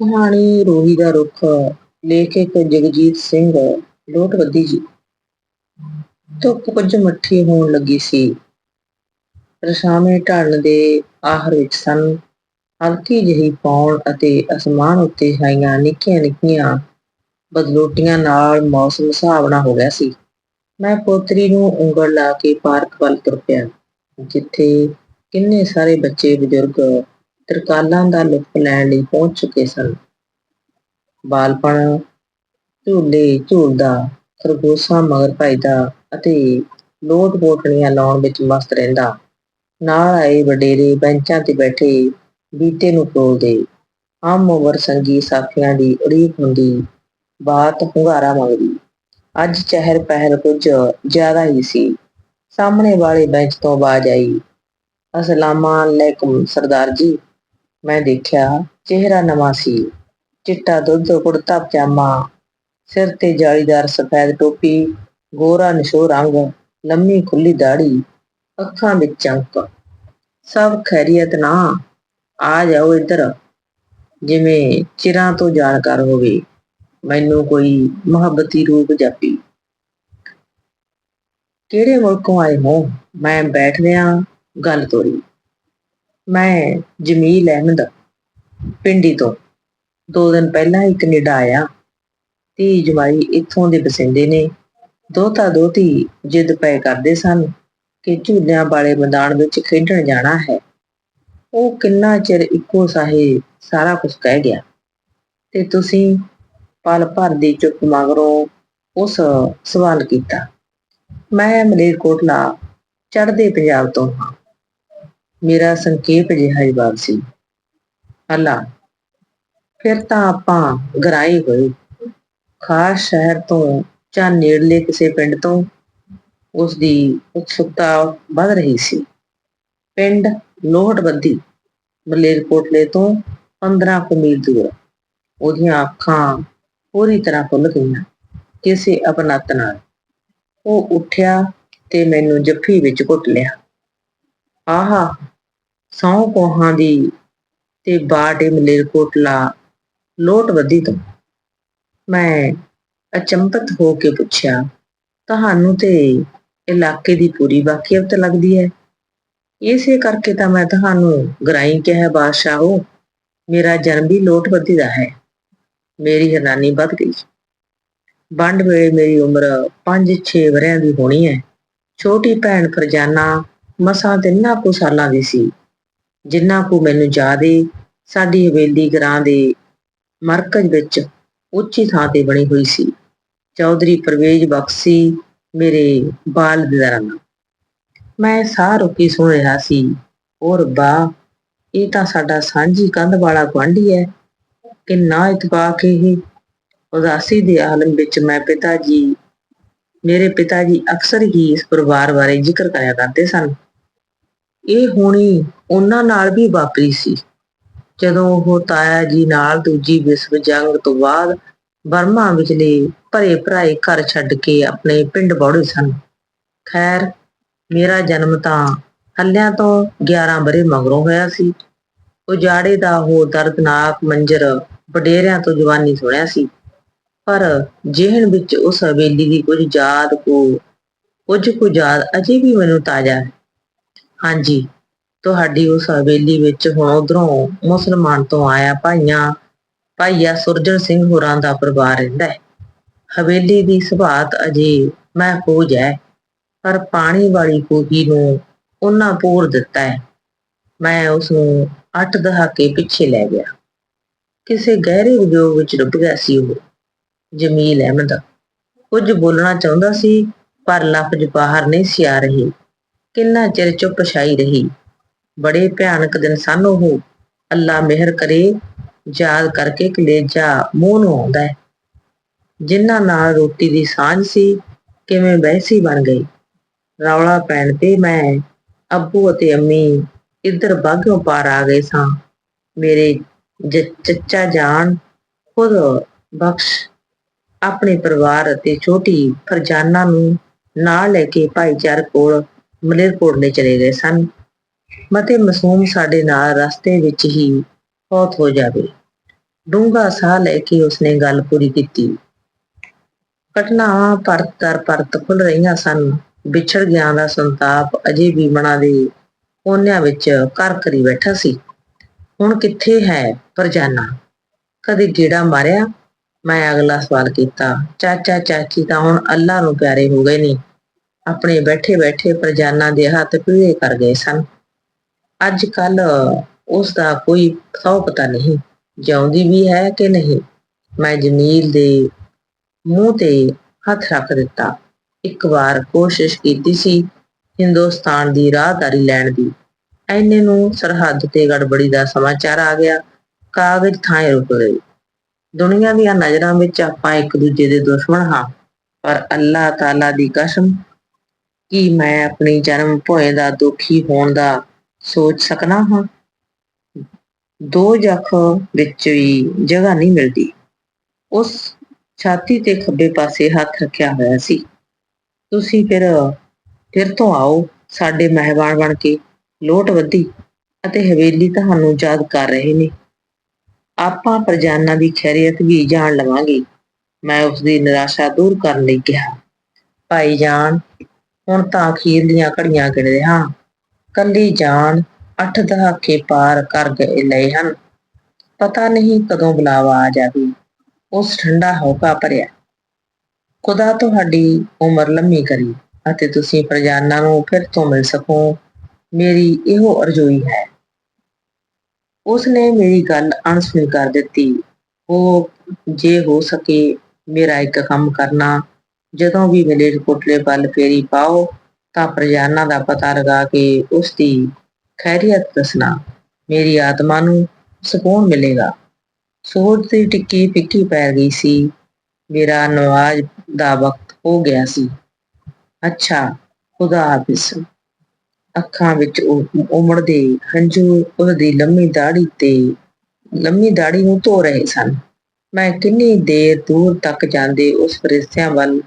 ਕਹਾਣੀ ਰੋਹੀ ਦਾ ਰੁੱਖ, ਲੇਖਕ ਜਗਜੀਤ ਸਿੰਘ ਲੋਟਵੱਦੀ ਜੀ। ਧੁੱਪ ਕੁਝ ਮੱਠੀ ਹੋਣ ਲੱਗੀ ਸੀ। ਰਸਾਵੇਂ ਢਲਣ ਦੇ ਆਖਰ ਵਿੱਚ ਸਨ। ਹਲਕੀ ਜਿਹੀ ਪੌਣ ਅਤੇ ਅਸਮਾਨ ਉੱਤੇ ਛਾਈਆਂ ਨਿੱਕੀਆਂ ਨਿੱਕੀਆਂ ਬਦਲੋਟੀਆਂ ਨਾਲ ਮੌਸਮ ਸੁਹਾਵਣਾ ਹੋ ਗਿਆ ਸੀ। ਮੈਂ ਪੋਤਰੀ ਨੂੰ ਉਂਗਲ ਲਾ ਕੇ ਪਾਰਕ ਵੱਲ ਤੁਰ ਪਿਆ, ਜਿੱਥੇ ਕਿੰਨੇ ਸਾਰੇ ਬੱਚੇ, ਬਜ਼ੁਰਗ ਤਰਕਾਲਾਂ ਦਾ ਲੁਤਫ ਲੈਣ ਲਈ ਪਹੁੰਚ ਚੁੱਕੇ ਸਨ। ਬਾਲਪਣ, ਝੂਲੇ, ਝੂਲਦਾ, ਖਰਗੋਸ਼ਾਂ ਮਗਰ ਭੱਜਦਾ ਅਤੇ ਲੋਟ ਪੋਟਣੀਆਂ ਲਾਉਣ ਵਿੱਚ ਮਸਤ ਰਹਿੰਦਾ। ਨਾਲ ਆਏ ਵਡੇਰੇ ਬੈਂਚਾਂ ਤੇ ਬੈਠੇ ਬੀਤੇ ਨੂੰ ਫਰੋਲਦੇ ਆਮ ਉਮਰ ਸੰਗੀ ਸਾਥੀਆਂ ਦੀ ਉਡੀਕ ਹੁੰਦੀ, ਬਾਤ ਹੁੰਗਾਰਾ ਮੰਗਦੀ। ਅੱਜ ਚਹਿਰ ਪਹਿਲ ਕੁਝ ਜ਼ਿਆਦਾ ਹੀ ਸੀ। ਸਾਹਮਣੇ ਵਾਲੇ ਬੈਂਚ ਤੋਂ ਆਵਾਜ਼ ਆਈ, ਅਸਲਾਮਾ ਅਲੈਕੁਮ, ਸਰਦਾਰ ਜੀ। ਮੈਂ ਦੇਖਿਆ, ਚਿਹਰਾ ਨਵਾਂ ਸੀ। ਚਿੱਟਾ ਦੁੱਧ, ਕੁੜਤਾ, ਪਜਾਮਾ, ਸਿਰ ਤੇ ਜਾਲੀਦਾਰ ਸਫੈਦ ਟੋਪੀ, ਗੋਰਾ ਨਿਸ਼ੋ ਰੰਗ ਲੰਮੀ ਖੁੱਲੀ ਦਾੜੀ ਅੱਖਾਂ ਵਿੱਚ ਚਮਕ। ਸਭ ਖੈਰੀਅਤ ਨਾ, ਆ ਜਾਓ ਇੱਧਰ। ਜਿਵੇਂ ਚਿਰਾਂ ਤੋਂ ਜਾਣਕਾਰ ਹੋਵੇ, ਮੈਨੂੰ ਕੋਈ ਮੁਹੱਬਤੀ ਰੂਪ ਜਾਪੀ। ਕਿਹੜੇ ਮੁਲਕੋਂ ਆਏ ਹੋ? ਮੈਂ ਬੈਠਦਿਆਂ ਗੱਲ ਤੋਰੀ। ਮੈਂ ਜਮੀਲ ਅਹਿਮਦ ਪਿੰਡੀ ਤੋਂ ਦੋ ਦਿਨ ਪਹਿਲਾਂ ਹੀ ਕੈਨੇਡਾ ਆਇਆ। ਧੀ ਜਵਾਈ ਇੱਥੋਂ ਦੇ ਬਸਿੰਦੇ ਨੇ। ਦੋਤਾ ਦੋਤੀ ਜਿੱਦ ਪਏ ਕਰਦੇ ਸਨ ਕਿ ਝੂਲਿਆਂ ਵਾਲੇ ਮੈਦਾਨ ਵਿੱਚ ਖੇਡਣ ਜਾਣਾ ਹੈ। ਉਹ ਕਿੰਨਾ ਚਿਰ ਇੱਕੋ ਸਾਹੇ ਸਾਰਾ ਕੁਝ ਕਹਿ ਗਿਆ। ਤੇ ਤੁਸੀਂ ਪਲ ਭਰ ਦੀ ਚੁੱਪ ਮਗਰੋਂ ਉਸ ਸਵਾਲ ਕੀਤਾ, ਮੈਂ ਮਲੇਰਕੋਟਲਾ ਚੜ੍ਹਦੇ ਪੰਜਾਬ ਤੋਂ ਹਾਂ। ਮੇਰਾ ਸੰਖੇਪ ਜਿਹਾ ਜਵਾਬ ਸੀ। ਅੱਲਾ, ਫਿਰ ਤਾਂ ਆਪਾਂ ਗਰਾਈ ਹੋਏ। ਖਾਸ ਸ਼ਹਿਰ ਤੋਂ ਜਾਂ ਨੇੜਲੇ ਕਿਸੇ ਪਿੰਡ ਤੋਂ ਉਸ ਦੀ ਉਤਸੁਕਤਾ ਵੱਧ ਰਹੀ ਸੀ। ਪਿੰਡ ਲੋਹੜਬੱਦੀ, ਮਲੇਰਕੋਟਲੇ ਤੋਂ 15 ਕੁ ਮੀਲ ਦੂਰ। ਉਹਦੀਆਂ ਅੱਖਾਂ ਪੂਰੀ ਤਰ੍ਹਾਂ ਖੁੱਲ ਗਈਆਂ ਕਿਸੇ ਅਪਨਤ ਨਾਲ। ਉਹ ਉੱਠਿਆ ਤੇ ਮੈਨੂੰ ਜੱਫੀ ਵਿੱਚ ਘੁੱਟ ਲਿਆ। ਆਹਾ ਸੌ ਕੋਹਾਂ ਦੀ ਤੇ ਬਾਟੇ ਮਲੇਰਕੋਟਲਾ ਲੋਟਵੱਦੀ ਤੋਂ। ਮੈਂ ਅਚੰਭਤ ਹੋ ਕੇ ਪੁੱਛਿਆ, ਤੁਹਾਨੂੰ ਤੇ ਇਲਾਕੇ ਦੀ ਪੂਰੀ ਵਾਕਿਆਤ ਲੱਗਦੀ ਹੈ? ਇਸੇ ਕਰਕੇ ਤਾਂ ਮੈਂ ਤੁਹਾਨੂੰ ਗਰਾਈ ਕਿਹਾ, ਬਾਦਸ਼ਾਹੋ, ਮੇਰਾ ਜਨਮ ਵੀ ਲੋਟਵੱਦੀ ਦਾ ਹੈ। ਮੇਰੀ ਹੈਰਾਨੀ ਵੱਧ ਗਈ। ਵੰਡ ਵੇਲੇ ਮੇਰੀ ਉਮਰ 5-6 ਵਰਿਆਂ ਦੀ ਹੋਣੀ ਹੈ। ਛੋਟੀ ਭੈਣ ਫਰਜ਼ਾਨਾ ਮਸਾਂ ਤਿੰਨਾਂ ਕੁ ਸਾਲਾਂ ਦੀ ਸੀ, ਜਿੰਨਾ ਕੁ ਮੈਨੂੰ ਯਾਦ ਏ, ਸਾਡੀ ਹਵੇਲੀ ਗਰਾਂ ਦੇ ਮਰਕਜ਼ ਵਿੱਚ ਉੱਚੀ ਥਾਂ ਤੇ ਬਣੀ ਹੋਈ ਸੀ। ਚੌਧਰੀ ਪਰਵੇਜ਼ ਬਖਸ਼ੀ ਮੇਰੇ ਬਾਲ ਬਾਲਦਰਾਂ ਮੈਂ ਸਾਹ ਰੁਕੀ ਸੁਣ ਰਿਹਾ ਸੀ ਉਹ ਰੱਬਾ, ਇਹ ਤਾਂ ਸਾਡਾ ਸਾਂਝੀ ਕੰਧ ਵਾਲਾ ਗੁਆਂਢੀ ਹੈ ਕਿੰਨਾ ਇਤਬਾਕ ਇਹ। ਉਦਾਸੀ ਦੇ ਆਲਮ ਵਿੱਚ ਮੈਂ ਪਿਤਾ ਜੀ, ਮੇਰੇ ਪਿਤਾ ਜੀ ਅਕਸਰ ਹੀ ਇਸ ਪਰਿਵਾਰ ਬਾਰੇ ਜ਼ਿਕਰ ਕਰਿਆ ਕਰਦੇ ਸਨ। ਇਹ ਹੋਣੀ ਉਹਨਾਂ ਨਾਲ ਵੀ ਵਾਪਰੀ ਸੀ। ਜਦੋਂ ਉਹ ਤਾਇਆ ਜੀ ਨਾਲ ਦੂਜੀ ਵਿਸ਼ਵ ਜੰਗ ਤੋਂ ਬਾਅਦ ਬਰਮਾ ਵਿਚਲੇ ਭਰੇ ਭਰਾਏ ਘਰ ਛੱਡ ਕੇ ਆਪਣੇ ਪਿੰਡ ਬੌੜੇ ਸਨ। ਖੈਰ, ਮੇਰਾ ਜਨਮ ਤਾਂ ਹੱਲਿਆਂ ਤੋਂ 11 ਬਰੇ ਮਗਰੋਂ ਹੋਇਆ ਸੀ। ਉਜਾੜੇ ਦਾ ਉਹ ਦਰਦਨਾਕ ਮੰਜ਼ਰ ਵਡੇਰਿਆਂ ਤੋਂ ਜਵਾਨੀ ਸੁਣਿਆ ਸੀ। ਪਰ ਜਿਹਨ ਵਿੱਚ ਉਸ ਹਵੇਲੀ ਦੀ ਕੁਝ ਯਾਦ ਕੋ, ਕੁਝ ਕੁ ਯਾਦ ਅਜੇ ਵੀ ਮੈਨੂੰ ਤਾਜ਼ਾ ਹੈ। ਹਾਂਜੀ। ਤੁਹਾਡੀ ਉਸ ਹਵੇਲੀ ਵਿੱਚ ਹੁਣ ਉਧਰੋਂ ਮੁਸਲਮਾਨ ਤੋਂ ਆਇਆ ਭਾਈਆਂ, ਭਾਈਆ ਸੁਰਜਨ ਸਿੰਘ ਹੋਰਾਂ ਦਾ ਪਰਿਵਾਰ ਰਹਿੰਦਾ ਹੈ। ਹਵੇਲੀ ਦੀ ਸੁਭਾਤ ਅਜੇ ਮਹਿਫੂਜ਼ ਹੈ, ਪਰ ਪਾਣੀ ਵਾਲੀ ਕੋਠੀ ਨੂੰ ਉਹਨਾਂ ਪੂਰ ਦਿੱਤਾ ਹੈ। ਮੈਂ ਉਸ ਨੂੰ ਅੱਠ ਦਹਾਕੇ ਪਿੱਛੇ ਲੈ ਗਿਆ। ਕਿਸੇ ਗਹਿਰੇ ਉਦਯੋਗ ਵਿੱਚ ਡੁੱਬ ਗਿਆ ਸੀ ਉਹ, ਜਮੀਲ ਅਹਿਮਦ। ਕੁਝ ਬੋਲਣਾ ਚਾਹੁੰਦਾ ਸੀ, ਪਰ ਲਫ਼ਜ਼ ਬਾਹਰ ਨਹੀਂ ਸੀ ਆ ਰਹੇ। ਕਿੰਨਾ ਚਿਰ ਚੁੱਪ ਛਾਈ ਰਹੀ। ਬੜੇ ਭਿਆਨਕ ਦਿਨ ਸਨ ਉਹ ਅੱਲਾ ਮਿਹਰ ਕਰੇ, ਯਾਦ ਕਰਕੇ ਕਲੇਜਾ ਮੂੰਹ ਨੂੰ ਆਉਂਦਾ ਹੈ। ਜਿਨ੍ਹਾਂ ਨਾਲ ਰੋਟੀ ਦੀ ਸਾਂਝ ਸੀ, ਕਿਵੇਂ ਬਹਿਸੀ ਬਣ ਗਈ। ਰੌਲਾ ਪੈਣ ਤੇ ਮੈਂ ਅੱਬੂ ਅਤੇ ਅੰਮੀ ਇੱਧਰ ਬਾਗੋਂ ਪਾਰ ਆ ਗਏ ਸਾਂ। ਮੇਰੇ ਚੱਚਾ ਜਾਨ ਖੁਦ ਬਖਸ਼ ਆਪਣੇ ਪਰਿਵਾਰ ਅਤੇ ਛੋਟੀ ਫਰਜ਼ਾਨਾ ਨੂੰ ਨਾਲ ਲੈ ਕੇ ਭਾਈਚਾਰ ਕੋਲ ਮਲੇਰਕੋਟਲੇ ਚਲੇ ਗਏ ਸਨ। ਮਤੇ ਮਾਸੂਮ ਸਾਡੇ ਨਾਲ ਰਸਤੇ ਵਿੱਚ ਹੀ ਫੌਤ ਹੋ ਜਾਵੇ। ਡੂੰਘਾ ਸਾਹ ਲੈ ਕੇ ਉਸਨੇ ਗੱਲ ਪੂਰੀ ਕੀਤੀ। ਘਟਨਾਵਾਂ ਪਰਤ ਦਰ ਪਰਤ ਖੁੱਲ ਰਹੀਆਂ ਸਨ। ਵਿਛੜ ਗਿਆ ਦਾ ਸੰਤਾਪ ਅਜੇ ਵੀ ਮਨਾਂ ਦੇ ਕੋਨਿਆਂ ਵਿੱਚ ਘਰ ਕਰੀ ਬੈਠਾ ਸੀ। ਹੁਣ ਕਿੱਥੇ ਹੈ ਪਰਜਾਨਾ? ਕਦੇ ਗੇੜਾ ਮਾਰਿਆ? ਮੈਂ ਅਗਲਾ ਸਵਾਲ ਕੀਤਾ। ਚਾਚਾ, ਚਾਚੀ ਤਾਂ ਹੁਣ ਅੱਲਾ ਨੂੰ ਪਿਆਰੇ ਹੋ ਗਏ ਨੇ। ਆਪਣੇ ਬੈਠੇ ਬੈਠੇ ਪ੍ਰਜਾਨਾਂ ਦੇ ਹੱਥ ਪੀੜੇ ਕਰ ਗਏ ਸਨ। ਅੱਜ ਕੱਲ ਉਸ ਦਾ ਕੋਈ ਸੌ ਪਤਾ ਨਹੀਂ, ਜਿਉਂਦੀ ਵੀ ਹੈ ਕਿ ਨਹੀਂ। ਮੈਂ ਜਮੀਲ ਦੇ ਮੂੰਹ ਤੇ ਹੱਥ ਰੱਖ ਦਿੱਤਾ। ਇੱਕ ਵਾਰ ਕੋਸ਼ਿਸ਼ ਕੀਤੀ ਸੀ ਹਿੰਦੁਸਤਾਨ ਦੀ ਰਾਹਦਾਰੀ ਲੈਣ ਦੀ। ਐਨੇ ਨੂੰ ਸਰਹੱਦ ਤੇ ਗੜਬੜੀ ਦਾ ਸਮਾਚਾਰ ਆ ਗਿਆ। ਕਾਗਜ਼ ਥਾਂ ਰੁਕ ਗਏ। ਦੁਨੀਆ ਦੀਆਂ ਨਜ਼ਰਾਂ ਵਿੱਚ ਆਪਾਂ ਇੱਕ ਦੂਜੇ ਦੇ ਦੁਸ਼ਮਣ ਹਾਂ, ਪਰ ਅੱਲਾਹ ਤਾਲਾ ਦੀ ਕਸਮ ਕੀ ਮੈਂ ਆਪਣੀ ਜਨਮ ਭੋਏ ਦਾ ਦੁਖੀ ਹੋਣ ਦਾ ਸੋਚ ਸਕਣਾ ਹਾਂ? ਦੋ ਜਖ ਵਿੱਚ ਵੀ ਜਗ੍ਹਾ ਨਹੀਂ ਮਿਲਦੀ। ਉਸ ਛਾਤੀ ਤੇ ਖੱਬੇ ਪਾਸੇ ਹੱਥ ਰੱਖਿਆ ਹੋਇਆ ਸੀ। ਤੁਸੀਂ ਫਿਰ ਫਿਰ ਤੋਂ ਆਓ, ਸਾਡੇ ਮਹਿਮਾਨ ਬਣ ਕੇ, ਲੋਟ ਵੱਧੀ ਅਤੇ ਹਵੇਲੀ ਤੁਹਾਨੂੰ ਯਾਦ ਕਰ ਰਹੇ ਨੇ। ਆਪਾਂ ਪ੍ਰਜਾਨਾਂ ਦੀ ਖੈਰੀਅਤ ਵੀ ਜਾਣ ਲਵਾਂਗੇ। ਮੈਂ ਉਸ ਦੀ ਨਿਰਾਸ਼ਾ ਦੂਰ ਕਰਨ ਲਈ ਕਿਹਾ। ਭਾਈ ਜਾਨ ਹੁਣ ਤਾਂ ਅਖੀਰ ਦੀਆਂ ਘੜੀਆਂ ਗਿਣਦੇ ਹਾਂ। ਕੱਲੀ ਜਾਨ ਅੱਠ ਦਹਾਕੇ ਪਾਰ ਕਰ ਗਏ ਲਏ ਹਨ। ਪਤਾ ਨਹੀਂ ਕਦੋਂ ਬੁਲਾਵਾ ਆ ਜਾਵੇ। ਉਸ ਠੰਡਾ ਹੌਕਾ ਭਰਿਆ। ਖੁਦਾ ਤੁਹਾਡੀ ਉਮਰ ਲੰਮੀ ਕਰੀ ਅਤੇ ਤੁਸੀਂ ਪ੍ਰਜਾਨਾਂ ਨੂੰ ਫਿਰ ਤੋਂ ਮਿਲ ਸਕੋ। ਮੇਰੀ ਇਹੋ ਅਰਜ਼ੋਈ ਹੈ। ਉਸ ਨੇ ਮੇਰੀ ਗੱਲ ਅਣਸੁਣੀ ਕਰ ਦਿੱਤੀ। ਉਹ ਜੇ ਹੋ ਸਕੇ ਮੇਰਾ ਇੱਕ ਕੰਮ ਕਰਨਾ। ਜਦੋਂ ਵੀ ਮਿਲੇ ਕੋਟਲੇ ਵੱਲ ਫੇਰੀ ਪਾਓ, ਤਾਂ ਪ੍ਰਜਾਨਾ ਦਾ ਪਤਾ ਲਗਾ ਕੇ ਉਸ ਦੀ ਖੈਰੀਅਤ ਦੱਸਣਾ, ਮੇਰੀ ਆਤਮਾ ਨੂੰ ਸਕੂਨ ਮਿਲੇਗਾ। ਸੋਚ ਦੀ ਟਿੱਕੀ ਫਿੱਕੀ ਪੈ ਗਈ ਸੀ। ਮੇਰਾ ਨਵਾਜ਼ ਦਾ ਵਕਤ ਹੋ ਗਿਆ ਸੀ। ਅੱਛਾ, ਖੁਦਾ ਹਾਫਿਜ਼। ਅੱਖਾਂ ਵਿੱਚ ਉਮੜਦੇ ਹੰਝੂ ਉਹਦੀ ਲੰਮੀ ਦਾੜੀ ਤੇ, ਲੰਮੀ ਦਾੜੀ ਨੂੰ ਧੋ ਰਹੇ ਸਨ। ਮੈਂ ਕਿੰਨੀ ਦੇਰ ਦੂਰ ਤੱਕ ਜਾਂਦੇ ਉਸ ਫਰਿਸ਼ਤਿਆਂ ਵੱਲ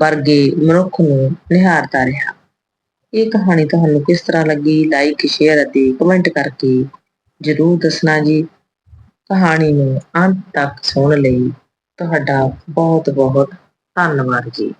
ਵਰਗੇ ਮਨੁੱਖ ਨੂੰ ਨਿਹਾਰਦਾ ਰਿਹਾ। ਇਹ ਕਹਾਣੀ ਤੁਹਾਨੂੰ ਕਿਸ ਤਰ੍ਹਾਂ ਲੱਗੀ? ਲਾਈਕ ਸ਼ੇਅਰ ਅਤੇ ਕਮੈਂਟ ਕਰਕੇ ਜਰੂਰ ਦੱਸਣਾ ਜੀ। ਕਹਾਣੀ ਨੂੰ ਅੰਤ ਤੱਕ ਸੁਣਨ ਲਈ। ਤੁਹਾਡਾ ਬਹੁਤ ਬਹੁਤ ਧੰਨਵਾਦ ਜੀ।